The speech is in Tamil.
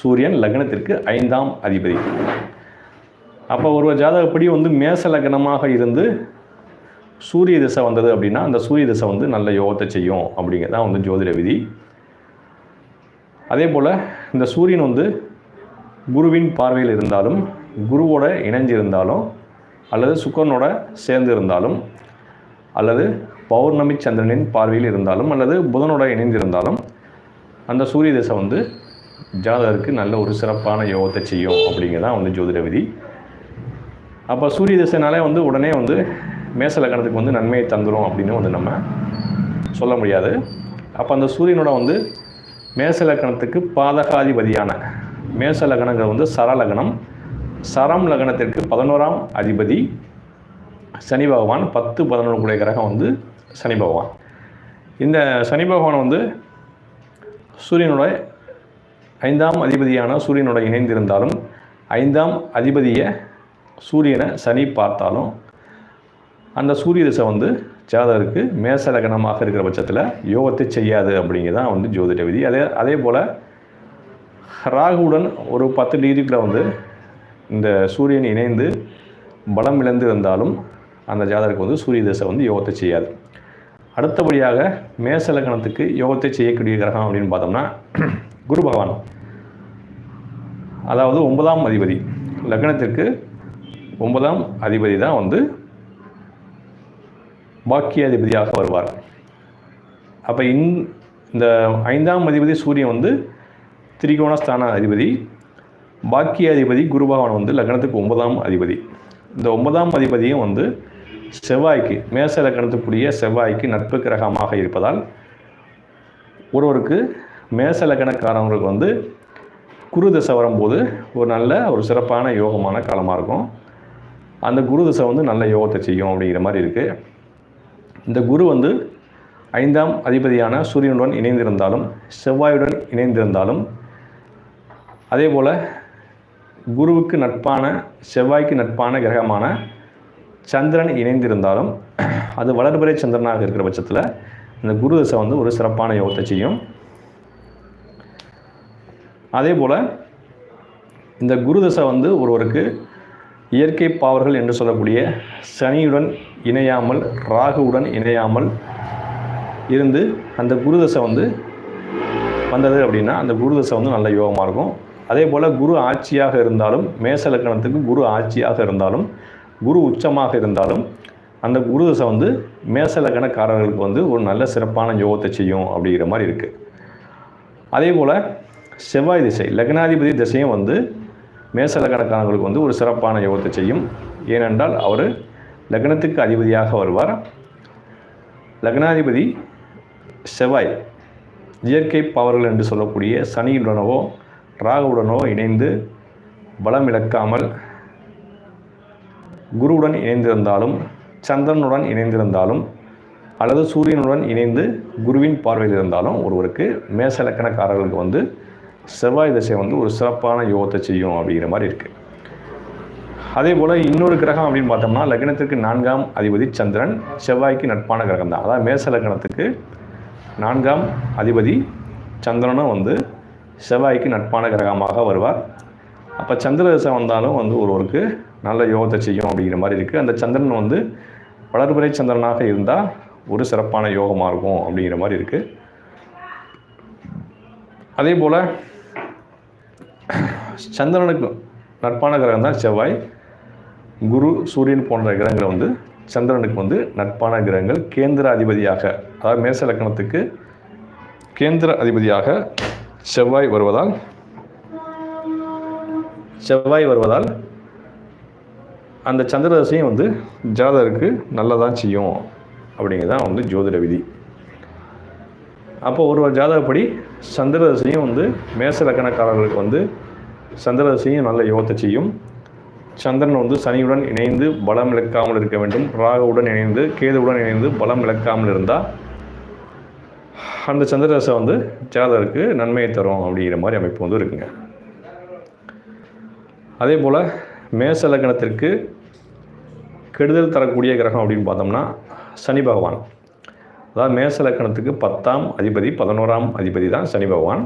சூரியன் லக்னத்திற்கு ஐந்தாம் அதிபதி. அப்போ ஒருவர் ஜாதகப்படி வந்து மேச லக்னமாக இருந்து சூரிய திசை வந்தது அப்படின்னா அந்த சூரிய திசை வந்து நல்ல யோகத்தை செய்யும் அப்படிங்கிறதான் வந்து ஜோதிட விதி. அதே போல் இந்த சூரியன் வந்து குருவின் பார்வையில் இருந்தாலும் குருவோட இணைஞ்சிருந்தாலும் அல்லது சுக்கரனோட சேர்ந்து இருந்தாலும் அல்லது பௌர்ணமி சந்திரனின் பார்வையில் இருந்தாலும் அல்லது புதனோட இணைந்திருந்தாலும் அந்த சூரிய திசை வந்து ஜாதகருக்கு நல்ல ஒரு சிறப்பான யோகத்தை செய்யும் அப்படிங்கிறதான் வந்து ஜோதிட விதி. அப்போ சூரிய திசைனாலே வந்து உடனே வந்து மேசலகணத்துக்கு வந்து நன்மையை தந்துடும் அப்படின்னு வந்து நம்ம சொல்ல முடியாது. அப்போ அந்த சூரியனோட வந்து மேசலகணத்துக்கு பாதகாதிபதியான மேச லக்னங்கிறது வந்து சர லக்னம் சரம் லக்னத்திற்கு பதினோராம் அதிபதி சனி பகவான் பத்து பதினொன்று கூடிய கிரகம் வந்து சனி பகவான். இந்த சனி பகவான் வந்து சூரியனுடைய ஐந்தாம் அதிபதியான சூரியனோட இணைந்திருந்தாலும் ஐந்தாம் அதிபதியை சூரியனை சனி பார்த்தாலும் அந்த சூரிய திசை வந்து ஜாதகருக்கு மேச லக்னமாக இருக்கிற பட்சத்தில் யோகத்தை செய்யாது அப்படிங்கிறதான் வந்து ஜோதிட விதி. அதே அதே போல் ராகுவுடன் ஒரு பத்து டிகிரிக்குள்ள வந்து இந்த சூரியன் இணைந்து பலம் இழந்து இருந்தாலும் அந்த ஜாதகருக்கு வந்து சூரிய திசை வந்து யோகத்தை செய்யாது. அடுத்தபடியாக மேச லக்னத்துக்கு யோகத்தை செய்யக்கூடிய கிரகம் அப்படின்னு பார்த்தோம்னா குரு பகவான். அதாவது ஒன்பதாம் அதிபதி. லக்னத்திற்கு ஒன்பதாம் அதிபதி தான் வந்து பாக்கியாதிபதியாக வருவார். அப்போ இந் இந்த ஐந்தாம் அதிபதி சூரியன் வந்து திரிகோணஸ்தான அதிபதி. பாக்கியாதிபதி குரு பகவான் வந்து லக்னத்துக்கு ஒன்பதாம் அதிபதி. இந்த ஒன்பதாம் அதிபதியும் வந்து செவ்வாய்க்கு மேச லக்னத்துக்குரிய செவ்வாய்க்கு நட்பு கிரகமாக இருப்பதால் ஒருவருக்கு மேசலக்கணக்காரவங்களுக்கு வந்து குரு தசை வரும்போது ஒரு நல்ல ஒரு சிறப்பான யோகமான காலமாக இருக்கும். அந்த குரு தசை வந்து நல்ல யோகத்தை செய்யும் அப்படிங்கிற மாதிரி இருக்குது இந்த குரு வந்து ஐந்தாம் அதிபதியான சூரியனுடன் இணைந்திருந்தாலும் செவ்வாயுடன் இணைந்திருந்தாலும் அதே போல் குருவுக்கு நட்பான செவ்வாய்க்கு நட்பான கிரகமான சந்திரன் இணைந்திருந்தாலும் அது வளர்பிறை சந்திரனாக இருக்கிற பட்சத்தில் இந்த குரு தசை வந்து ஒரு சிறப்பான யோகத்தை செய்யும். அதே போல் இந்த குரு தசை வந்து ஒருவருக்கு இயற்கை பாவர்கள் என்று சொல்லக்கூடிய சனியுடன் இணையாமல் ராகுவுடன் இணையாமல் இருந்து அந்த குரு தசை வந்து வந்தது அப்படின்னா அந்த குரு தசை வந்து நல்ல யோகமாக இருக்கும். அதே போல் குரு ஆட்சியாக இருந்தாலும் மேச லக்கணத்துக்கு குரு ஆட்சியாக இருந்தாலும் குரு உச்சமாக இருந்தாலும் அந்த குரு தசை வந்து மேச லக்கணக்காரர்களுக்கு வந்து ஒரு நல்ல சிறப்பான யோகத்தை செய்யும் அப்படிங்கிற மாதிரி இருக்குது அதே போல் செவ்வாய் திசை லக்னாதிபதி திசையும் வந்து மேச லக்னக்காரங்களுக்கு வந்து ஒரு சிறப்பான யோகத்தை செய்யும். ஏனென்றால் அவர் லக்னத்துக்கு அதிபதியாக வருவார். லக்னாதிபதி செவ்வாய் இயற்கை பவர்கள் என்று சொல்லக்கூடிய சனியுடனவோ ராகுவுடனோ இணைந்து பலம் இழக்காமல் குருவுடன் இணைந்திருந்தாலும் சந்திரனுடன் இணைந்திருந்தாலும் அல்லது சூரியனுடன் இணைந்து குருவின் பார்வையில் இருந்தாலும் ஒருவருக்கு மேசலக்கணக்காரர்களுக்கு வந்து செவ்வாய் திசை வந்து ஒரு சிறப்பான யோகத்தை செய்யும் அப்படிங்கிற மாதிரி இருக்குது அதே போல் இன்னொரு கிரகம் அப்படின்னு பார்த்தோம்னா லக்னத்திற்கு நான்காம் அதிபதி சந்திரன் செவ்வாய்க்கு நட்பான கிரகம் தான். அதாவது மேச லக்னத்துக்கு நான்காம் அதிபதி சந்திரனும் வந்து செவ்வாய்க்கு நட்பான கிரகமாக வருவார். அப்போ சந்திர திசை வந்தாலும் வந்து ஒருவருக்கு நல்ல யோகத்தை செய்யும் அப்படிங்கிற மாதிரி இருக்குது அந்த சந்திரன் வந்து வளர்புரை சந்திரனாக இருந்தால் ஒரு சிறப்பான யோகமாக இருக்கும் அப்படிங்கிற மாதிரி இருக்குது அதே போல் சந்திரனுக்கு நட்பான கிரகம் தான் செவ்வாய். குரு சூரியன் போன்ற கிரகங்கள் வந்து சந்திரனுக்கு வந்து நட்பான கிரகங்கள். கேந்திர அதிபதியாக அதாவது மேச லக்கணத்துக்கு கேந்திர அதிபதியாக செவ்வாய் வருவதால் செவ்வாய் வருவதால் அந்த சந்திர தசையும் வந்து ஜாதகருக்கு நல்லதான் செய்யும். அப்படிங்கிறதான் வந்து ஜோதிட விதி. அப்போ ஒரு ஜாதகப்படி சந்திர தசையும் வந்து மேச லக்கணக்காரர்களுக்கு வந்து சந்திரதசையும் நல்ல யோகத்தை செய்யும். சந்திரன் வந்து சனியுடன் இணைந்து பலம் இழக்காமல் இருக்க வேண்டும். ராகவுடன் இணைந்து கேதுவுடன் இணைந்து பலம் இழக்காமல் இருந்தால் அந்த சந்திரதசை வந்து ஜாதகருக்கு நன்மையை தரும் அப்படிங்கிற மாதிரி அமைப்பு வந்து இருக்குங்க. அதே போல் மேச லக்னத்திற்கு கெடுதல் தரக்கூடிய கிரகம் அப்படின்னு பார்த்தோம்னா சனி பகவான். அதாவது மேச லக்கணத்துக்கு பத்தாம் அதிபதி பதினோராம் அதிபதி தான் சனி பகவான்.